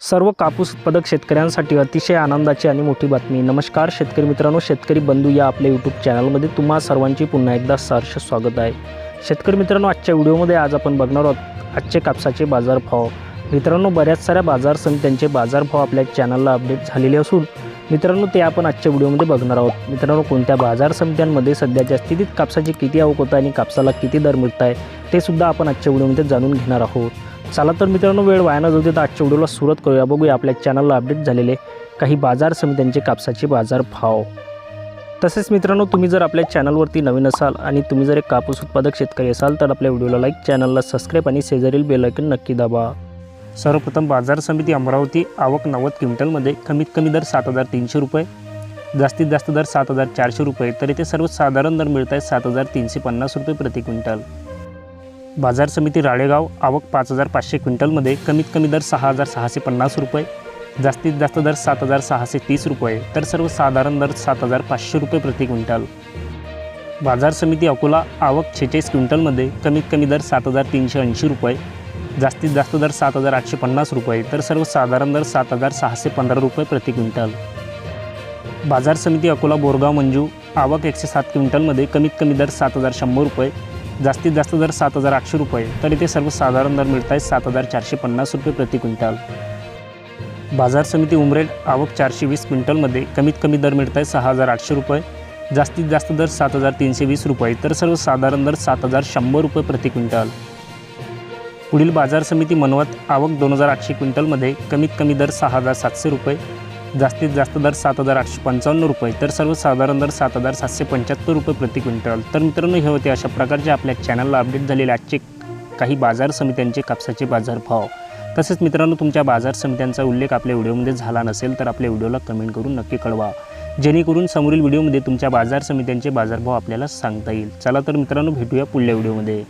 सर्व कापूस उत्पादक शेतकऱ्यांसाठी अतिशय आनंदाची आणि मोठी बातमी. नमस्कार शेतकरी मित्रांनो शेतकरी बंधू या आपल्या यूट्यूब चॅनलमध्ये तुम्हा सर्वांची पुन्हा एकदा सहर्ष स्वागत आहे. शेतकरी मित्रांनो आजच्या व्हिडिओमध्ये आज आपण बघणार आहोत आजचे कापसाचे बाजारभाव. मित्रांनो बऱ्याच साऱ्या बाजार समित्यांचे बाजारभाव आपल्या चॅनलला अपडेट झालेले असून मित्रांनो ते आपण आजच्या व्हिडिओमध्ये बघणार आहोत. मित्रांनो कोणत्या बाजार समित्यांमध्ये सध्याच्या स्थितीत कापसाची किती आवक होत आहे आणि कापसाला किती दर मिळत आहे ते सुद्धा आपण आजच्या व्हिडिओमध्ये जाणून घेणार आहोत. चला तर मित्रांनो वेळ वाया जाऊ देता आजच्या व्हिडिओला सुरुवात करूया. बघूया आपल्या चॅनलला अपडेट झालेले काही बाजार समित्यांचे कापसाचे बाजार भाव तसेच मित्रांनो तुम्ही जर आपल्या चॅनलवरती नवीन असाल आणि तुम्ही जर एक कापूस उत्पादक शेतकरी असाल तर आपल्या व्हिडिओला लाईक चॅनलला सबस्क्राईब आणि शेजारील बेलायकन नक्की दाबा. सर्वप्रथम बाजार समिती अमरावती आवक नव्वद क्विंटलमध्ये कमीत कमी दर सात हजार तीनशे रुपये जास्तीत जास्त दर सात हजार चारशे रुपये तर इथे सर्वसाधारण दर मिळत आहे सात हजार तीनशे पन्नास रुपये प्रति क्विंटल. बाजार समिती राळेगाव आवक पाच हजार पाचशे क्विंटलमध्ये कमीत कमी दर सहा हजार सहाशे पन्नास रुपये जास्तीत जास्त दर सात हजार सहाशे तीस रुपये तर सर्वसाधारण दर सात हजार पाचशे रुपये प्रति क्विंटल. बाजार समिती अकोला आवक छेचाळीस क्विंटलमध्ये कमीत कमी दर सात हजार तीनशे ऐंशी रुपये जास्तीत जास्त दर सात हजार आठशे पन्नास रुपये तर सर्वसाधारण दर सात हजार सहाशे पंधरा रुपये प्रति क्विंटल. बाजार समिती अकोला बोरगाव मंजू आवक एकशे सात क्विंटलमध्ये कमीत कमी दर सात हजार शंभर रुपये जास्तीत जास्त दर सात हजार आठशे रुपये. तर इथे सर्वसाधारण दर मिळत आहे सात हजार चारशे पन्नास रुपये प्रति क्विंटल. बाजार समिती उमरेड आवक चारशे वीस क्विंटलमध्ये कमीत कमी दर मिळत आहे सहा हजार आठशे रुपये. जास्तीत जास्त दर सात हजार तीनशे वीस रुपये. तर सर्वसाधारण दर सात हजार शंभर रुपये प्रति क्विंटल. पुढील बाजार समिती मनवत आवक दोन हजार आठशे क्विंटलमध्ये कमीत कमी दर सहा हजार सातशे रुपये. जास्तीत जास्त दर सात हजार आठशे पंचावन्न रुपये तर सर्वसाधारण दर सात हजार सातशे पंच्याहत्तर रुपये प्रति क्विंटल. तर मित्रांनो हे होते अशा प्रकारचे आपल्या चॅनलला अपडेट झालेले आजचे काही बाजार समित्यांचे कापसाचे बाजारभाव. तसेच मित्रांनो तुमच्या बाजार समित्यांचा उल्लेख आपल्या व्हिडिओमध्ये झाला नसेल तर आपल्या व्हिडिओला कमेंट करून नक्की कळवा. जेणेकरून समोरील व्हिडिओमध्ये तुमच्या बाजार समित्यांचे बाजारभाव आपल्याला सांगता येईल. चला तर मित्रांनो भेटूया पुढल्या व्हिडिओमध्ये.